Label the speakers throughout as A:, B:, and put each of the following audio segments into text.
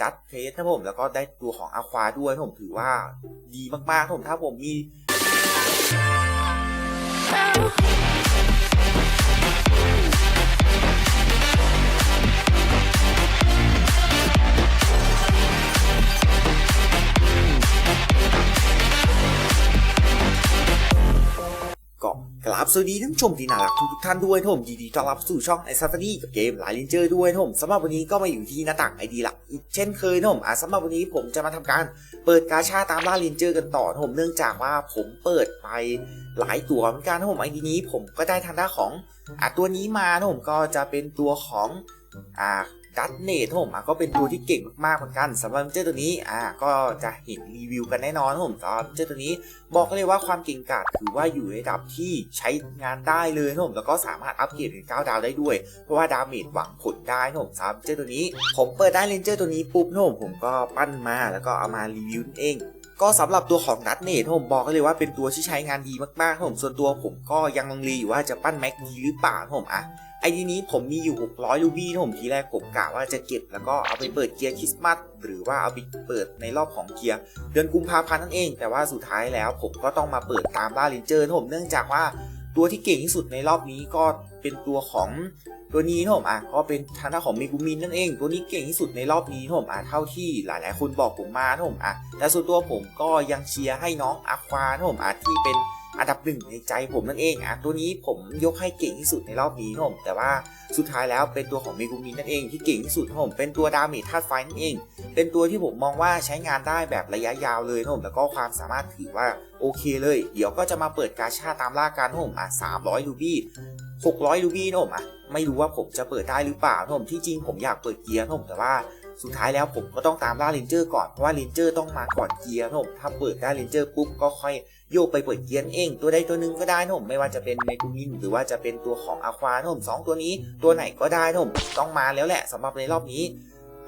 A: ดัตเพสนะผมแล้วก็ได้ตัวของอาควาด้วยผมถือว่าดีมากๆนะผมถ้าผมมี ก็กราบสวัสดีท่านผู้ชมที่น่ารักทุกๆท่านด้วยนผมยินดีต้อนรับสู่ช่องไอซัฟฟารีกับเกมหลายเลนเจอร์ด้วยนผมสำหรับวันนี้ก็มาอยู่ที่หน้าต่างไอดีหลักอีกเช่นเคยนผมอะสำหรับวันนี้ผมจะมาทำการเปิดกาชาตามล่าเลนเจอร์กันต่อนผมเนื่องจากว่าผมเปิดไปหลายตัวเหมือนกันนผมไอดีนี้ผมก็ได้ทางด้านของอะตัวนี้มานผมก็จะเป็นตัวของอ่า ดัตเนทผมอะก็เป็นตัวที่เก่งมากๆเหมือนกันสำหรับเจ้าตัวนี้อ่าก็จะเห็นรีวิวกันแน่นอนผมสำหรับเจ้าตัวนี้บอกเลยว่าความเก่งกาจถือว่าอยู่ในระดับที่ใช้งานได้เลยผมแล้วก็สามารถอัปเกรดเป็น9ดาวได้ด้วย เพราะว่าดาเมจหวังผลได้ผมสำหรับเจ้าตัวนี้ ผมเปิดได้เลนเจอร์ตัวนี้ปุ๊บผมผมก็ปั้นมาแล้วก็เอามารีวิวนั่นเองก็สำหรับตัวของดัตเนทผมบอกเลยว่าเป็นตัวที่ใช้งานดีมากๆผมส่วนตัวผมก็ยังลังเลอยู่ว่าจะปั้นแม็กดีหรือเปล่าผมอะ ไอดีนี้ผมมีอยู่ 600 รูบี้นะผมทีแรกผมกะว่าจะเก็บ แล้วก็เอาไปเปิดเกียร์คริสต์มาสหรือว่าเอาไปเปิดในรอบของเกียร์ เดือนกุมภาพันธ์นั่นเอง แต่ว่าสุดท้ายแล้วผมก็ต้องมาเปิดตามล่าลินเจอร์ผมเนื่องจากว่าตัวที่เก่งที่สุดในรอบนี้ก็เป็นตัวของตัวนี้ผมอะก็เป็นทางด้านของเมกุมินนั่นเอง ตัวนี้เก่งที่สุดในรอบนี้ผมอะเท่าที่หลาย ๆ คนบอกผมมาผมอะแต่ส่วนตัวผมก็ยังเชียร์ให้น้องอควาผมอะที่เป็น อันดับหนึ่งในใจผมนั่นเองอะตัวนี้ผมยกให้เก่งที่สุดในรอบนี้นะผมแต่ว่าสุดท้ายแล้วเป็นตัวของเมกุมินนั่นเองที่เก่งที่สุดนะผมเป็นตัวดาเมจธาตุไฟนั่นเอง เป็นตัวที่ผมมองว่าใช้งานได้แบบระยะยาวเลยนะผมแล้วก็ความสามารถถือว่าโอเคเลย เดี๋ยวก็จะมาเปิดกาชาตามล่ากันนะผมอะ300รูบี้600รูบี้นะผมอะไม่รู้ว่าผมจะเปิดได้หรือเปล่านะผมที่จริงผมอยากเปิดเกียร์นะผมแต่ว่าสุดท้ายแล้วผมก็ต้องตามล่าเลนเจอร์ก่อน เพราะว่าเลนเจอร์ต้องมาก่อนเกียร์ผมถ้าเปิดได้เลนเจอร์ปุ๊บก็ค่อย โยกไปเปิดเกียร์เอง ตัวใดตัวหนึ่งก็ได้นะผมไม่ว่าจะเป็นเมกูมิน หรือว่าจะเป็นตัวของอควานะผมสองตัวนี้ตัวไหนก็ได้นะผมต้องมาแล้วแหละสำหรับในรอบนี้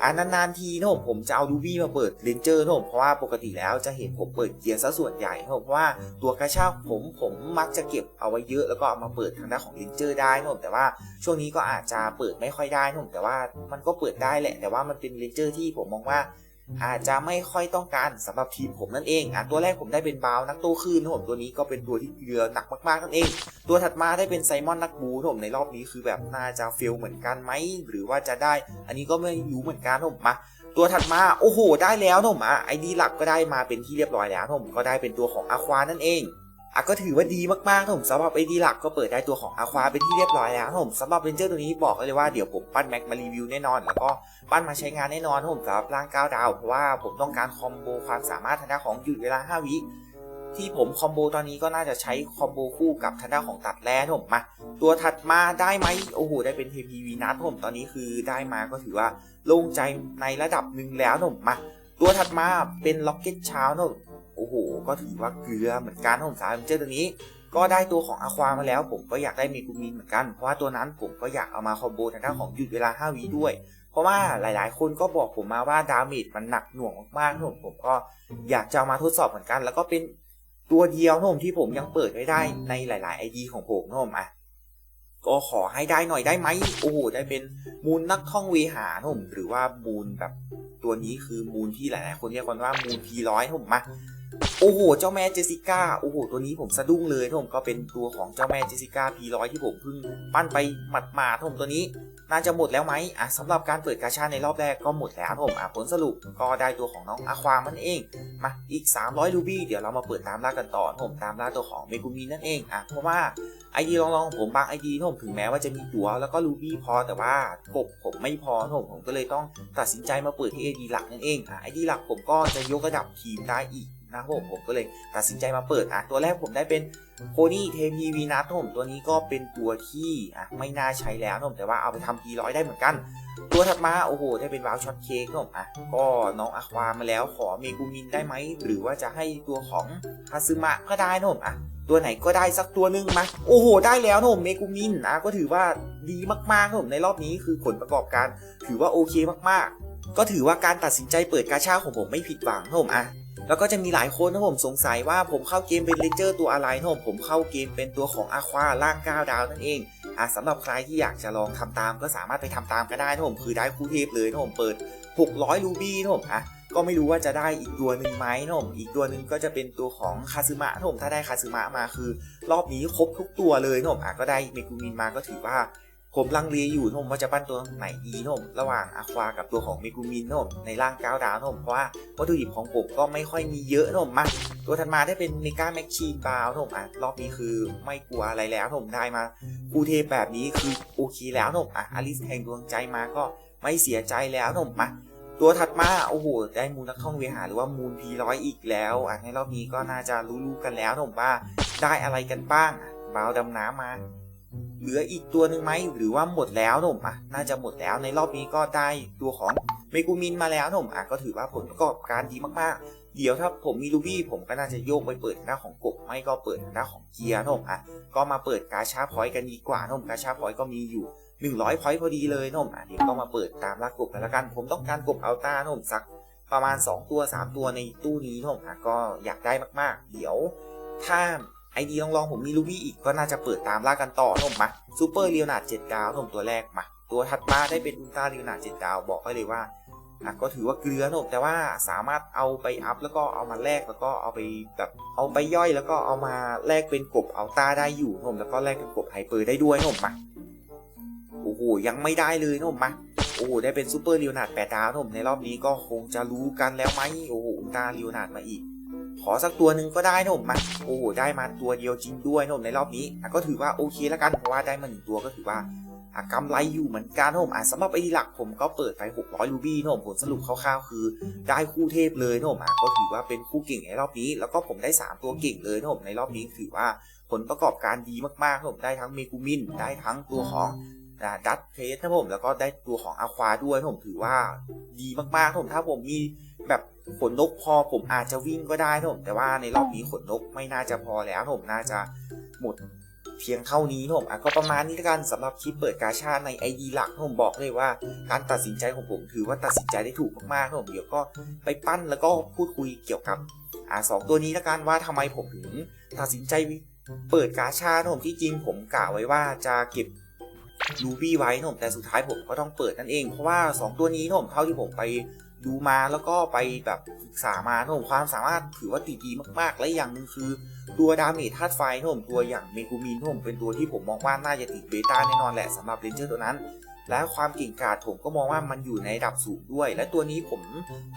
A: อ่านานๆทีนะผมผมจะเอาดูบี้มาเปิดเลนเจอร์นะผมเพราะว่าปกติแล้วจะเห็นผมเปิดเกียร์ซะส่วนใหญ่นะผมเพราะว่าตัวกระชากผมผมมักจะเก็บเอาไว้เยอะแล้วก็เอามาเปิดทางด้านของเลนเจอร์ได้นะผมแต่ว่าช่วงนี้ก็อาจจะเปิดไม่ค่อยได้นะผมแต่ว่ามันก็เปิดได้แหละ แต่ว่ามันเป็นเลนเจอร์ที่ผมมองว่า อาจจะไม่ค่อยต้องการสำหรับทีมผมนั่นเองอะตัวแรกผมได้เป็นบาวนักตู้คลื่นนะผมตัวนี้ก็เป็นตัวที่เกลือหนักมากๆนั่นเอง ตัวถัดมาได้เป็นไซมอนนักบูนะผมในรอบนี้คือแบบน่าจะเฟลเหมือนกันไหมหรือว่าจะได้ อันนี้ก็ไม่รู้เหมือนกันนะผมมาตัวถัดมาโอ้โห ได้แล้วนะผมอะไอดีหลักก็ได้มาเป็นที่เรียบร้อยแล้วนะผมก็ได้เป็นตัวของอะควานั่นเอง อะก็ถือว่าดีมากๆนะผมสำหรับไอดีหลักก็เปิดได้ตัวของอาควาเป็นที่เรียบร้อยแล้วนะผมสำหรับเรนเจอร์ตัวนี้บอกเลยว่าเดี๋ยวผมปั้นแม็กมารีวิวแน่นอน แล้วก็ปั้นมาใช้งานแน่นอนนะผมสำหรับร่างก้าวดาวเพราะว่าผมต้องการคอมโบความสามารถทางด้านของหยุดเวลา 5 วิที่ผมคอมโบตอนนี้ก็น่าจะใช้คอมโบคู่กับทางด้านของตัดแร่ผมมา ตัวถัดมาได้ไหมโอ้โหได้เป็นเทพีวีนัทผมตอนนี้คือได้มาก็ถือว่าโล่งใจในระดับหนึ่งแล้วผมมา ตัวถัดมาเป็นล็อกเก็ตเช้านะผม โอ้โห ก็ถือว่าเกลือเหมือนกันนผมสามเจอตัวนี้ ก็ได้ตัวของอความาแล้ว ผมก็อยากได้เมกูมินเหมือนกัน เพราะว่าตัวนั้นผมก็อยากเอามาคอมโบทางด้านของหยุดเวลา 5วิด้วย เพราะว่าหลายๆ คนก็บอกผมมาว่าดาเมจมันหนักหน่วงมากๆนผมผมก็อยากจะามาทดสอบเหมือนกัน แล้วก็เป็นตัวเดียวนะผมที่ผมยังเปิดไม่ได้ในหลายๆไอดีของผมนะผมอะก็ขอให้ได้หน่อยได้ไหมโอ้โหได้เป็นมูลนักท่องเวหานะผมหรือว่ามูลแบบตัวนี้คือมูลที่หลาย ๆ คนเรียกกันว่ามูลพีร้อยนะผมมาโอ้โห เจ้าแม่เจสิก้า โอ้โห ตัวนี้ผมสะดุ้งเลยนผมก็เป็นตัวของเจ้าแม่เจสิก้าพีร้อยที่ผมเพิ่งปั้นไปหมัดมานผมตัวนี้ น่าจะหมดแล้วไหมอะสำหรับการเปิดกาชาในรอบแรกก็หมดแล้วนผมอะผลสรุปก็ได้ตัวของน้องอาความันเอง มาอีก 300รูบี้เดี๋ยวเรามาเปิดตามล่ากันต่อนผมตามล่าตัวของเมกุมินั่นเองอะเพราะว่าไอดีลองๆของผมบางไอดีนผมถึงแม้ว่าจะมีตัวแล้วก็รูบี้พอแต่ว่ากบผมไม่พอนผมผมก็เลยต้องตัดสินใจมาเปิดที่ไอดีหลักนั่นเองอะไอดีหลักผมก็จะยกระดับทีมได้อีก นะครับผมผมก็เลยตัดสินใจมาเปิดอะตัวแรกผมได้เป็นโพนี่เทพีวีนัทผมตัวนี้ก็เป็นตัวที่อะไม่น่าใช้แล้วนะผมแต่ว่าเอาไปทำทีร้อยได้เหมือนกัน ตัวถัดมาโอ้โหได้เป็นวาวช็อตเค้กผมอะก็น้องอะความาแล้วขอเมกูมินได้ไหมหรือว่าจะให้ตัวของฮาซึมะก็ได้นะผมอะตัวไหนก็ได้สักตัวหนึ่งมาโอ้โห ได้แล้วนะผมเมกูมินนะก็ถือว่าดีมากๆนะผมในรอบนี้คือผลประกอบการ ถือว่าโอเคมากๆ ก็ถือว่าการตัดสินใจเปิดกาชาของผมไม่ผิดหวังนะผมอะ แล้วก็จะมีหลายคนนะผมสงสัยว่าผมเข้าเกมเป็นเลเจอร์ตัวอะไรนะผมผมเข้าเกมเป็นตัวของอาควาล่างก้าวดาวนั่นเองอะสำหรับใครที่อยากจะลองทำตามก็สามารถไปทำตามก็ได้นะผมคือได้คู่เทพเลยนะผมเปิด 600 รูบี้นะผมอะก็ไม่รู้ว่าจะได้อีกตัวหนึ่งไหมนะผมอีกตัวหนึ่งก็จะเป็นตัวของคาซึมะนะผมถ้าได้คาซึมะมาคือ รอบนี้ครบทุกตัวเลยนะผมอะก็ได้เมกุมินมาก็ถือว่า ผมลังเลอยู่นะผมว่าจะปั้นตัวไหนดีนะผมระหว่างอะควากับตัวของเมกุมินนะผมในร่างก้าวดาวนะผมเพราะว่าวัตถุดิบของผมก็ไม่ค่อยมีเยอะนะผมมาตัวถัดมาได้เป็นเมกาแมชชีนบาวนะผมอะรอบนี้คือไม่กลัวอะไรแล้วนะผมได้มาคูเทแบบนี้คือโอเคแล้วนะผมอะอลิสแห่งดวงใจมาก็ไม่เสียใจแล้วนะผมมาตัวถัดมาโอ้โหได้มูลนักท่องเวหาหรือว่ามูลพีร้อยอีกแล้วอะในรอบนี้ก็น่าจะรู้ๆกันแล้วนะผมว่าได้อะไรกันบ้างบาวดำน้ำมา เหลืออีกตัวหนึ่งไหมหรือว่าหมดแล้วหนุ่มอะน่าจะหมดแล้วในรอบนี้ก็ได้ตัวของเมกูมินมาแล้วหนุ่มอะก็ถือว่าผลประกอบการดีมากๆ เดี๋ยวถ้าผมมีลูบี้ผมก็น่าจะโยกไปเปิดทางด้าของกบไม่ก็เปิดทางด้าของเกียร์หนุ่มอะก็มาเปิดกาชาพอยต์กันดีกว่าหนุ่มกาชาพอยต์ก็มีอยู่100พอยต์พอดีเลยหนุ่มอะเดี๋ยวก็มาเปิดตามลากกบแล้วกัน ผมต้องการกบอัลต้าหนุ่มสักประมาณ 2 ตัว 3 ตัวในตู้นี้หนุ่มอะก็อยากได้มากๆ เดี๋ยวถ้า ไอเดียลองๆผมมีลูบี้อีกก็น่าจะเปิดตามล่ากันต่อผมมาซูเปอร์เรียวนาดเจ็ดดาวผมตัวแรกมา ตัวถัดมาได้เป็นอุลตร้าเรียวนาดเจ็ดดาวบอกไว้เลยว่าก็ถือว่าเกลือผมแต่ว่าสามารถเอาไปอัพแล้วก็เอามาแลกแล้วก็เอาไปแบบเอาไปย่อยแล้วก็เอามาแลกเป็นกบอัลต้าได้อยู่ผมแล้วก็แลกเป็นกบไฮเปอร์ได้ด้วยผมมาโอ้โหยังไม่ได้เลยผมมาโอ้โหได้เป็นซูเปอร์เรียวนาดแปดดาวผมในรอบนี้ก็คงจะรู้กันแล้วไหมโอ้โหอุลตร้าเรียวนาดมาอีก ขอสักตัวหนึ่งก็ได้นะผมมาโอ้โหได้มาตัวเดียวจริงด้วยนะผมในรอบนี้ก็ถือว่าโอเคแล้วกันเพราะว่าได้มาหนึ่งตัวก็ถือว่าอะกำไรอยู่เหมือนกันนะผมอะสำหรับไอ้หลักผมก็เปิดไป 600 รูบี้นะผมผลสรุปคร่าวๆคือ ได้คู่เทพเลยนะผมอะก็ถือว่าเป็นคู่เก่งในรอบนี้ แล้วก็ผมได้ 3 ตัวเก่งเลยนะผมในรอบนี้ถือว่าผลประกอบการดีมากๆนะผมได้ทั้งเมกูมินได้ทั้งตัวของดัตเพสนะผมแล้วก็ได้ตัวของอควาด้วยนะผมถือว่าดีมากๆนะผมถ้าผมมี แบบขนนกพอผมอาจจะวิ่งก็ได้นะผมแต่ว่าในรอบนี้ขนนกไม่น่าจะพอแล้วนผมน่าจะหมดเพียงเท่านี้นะผมอะก็ประมาณนี้ล้วกันสำหรับคลิปเปิดกาชาในไอ ID หลักนผมบอกเลยว่า การตัดสินใจของผมถือว่าตัดสินใจได้ถูกมากๆนะผมเดี๋ยวก็ไปปั้นแล้วก็พูดคุยเกี่ยวกับอ่าสองตัวนี้ล้วกันว่าทำไมผมถึงตัดสินใจเปิดกาชาดนผมที่จริงผมกะไว้ว่าจะเก็บรูบี้ไว้นผมแต่สุดท้ายผมก็ต้องเปิดนั่นเองเพราะว่า 2 ตัวนี้นผมเท่าที่ผมไป ดูมาแล้วก็ไปแบบศึกษามานะผมความสามารถถือว่าดีดีมากๆ และอย่างหนึ่งคือ ตัวดาเมจธาตุไฟนะผมตัวอย่างเมกูมินนะผมเป็นตัวที่ผมมองว่าน่าจะติดเบต้าแน่นอนแหละสำหรับเรนเจอร์ตัวนั้น และความเก่งกาจผมก็มองว่ามันอยู่ในระดับสูงด้วย และตัวนี้ผม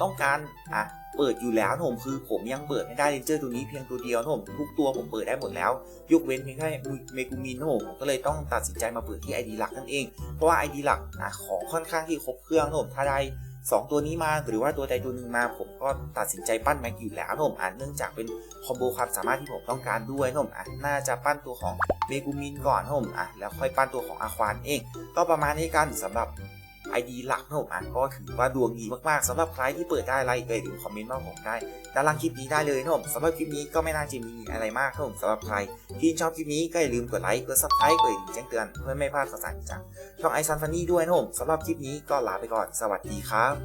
A: ต้องการอะเปิดอยู่แล้วผมคือผมยังเปิดไม่ได้เรนเจอร์ตัวนี้เพียงตัวเดียวผมทุกตัวผมเปิดได้หมดแล้ว ยกเว้นเพียงแค่เมกูมินนะผมก็เลยต้องตัดสินใจมาเปิดที่ ID หลักนั่นเอง เพราะว่า ID หลักอะของค่อนข้างที่ครบเครื่องผมถ้าได้ 2 ตัวนี้มาหรือว่าตัวใดตัวหนึ่งมา ผมก็ตัดสินใจปั้นแม็กอยู่แล้วนะผมอะเนื่องจากเป็นคอมโบความสามารถที่ผมต้องการด้วยนะผมอะน่าจะปั้นตัวของเมกูมินก่อนนะผมอะแล้วค่อยปั้นตัวของอาควานเอง ก็ประมาณนี้กันสำหรับ ไอดีหลักนะผมอะก็ถือว่าดวงดีมากๆสำหรับใครที่เปิดได้ไลค์เดี๋ยวคอมเมนต์มาผมได้ด้านล่างคลิปนี้ได้เลยนะผมสำหรับคลิปนี้ก็ไม่น่าจะมีอะไรมากนะผมสำหรับใครที่ชอบคลิปนี้ก็อย่าลืมกดไลค์กดซับสไครต์กดแจ้งเตือนเพื่อไม่พลาดข่าวสารจากช่องไอซันฟันนี่ด้วยนะผมสำหรับคลิปนี้ก็ลาไปก่อนสวัสดีครับ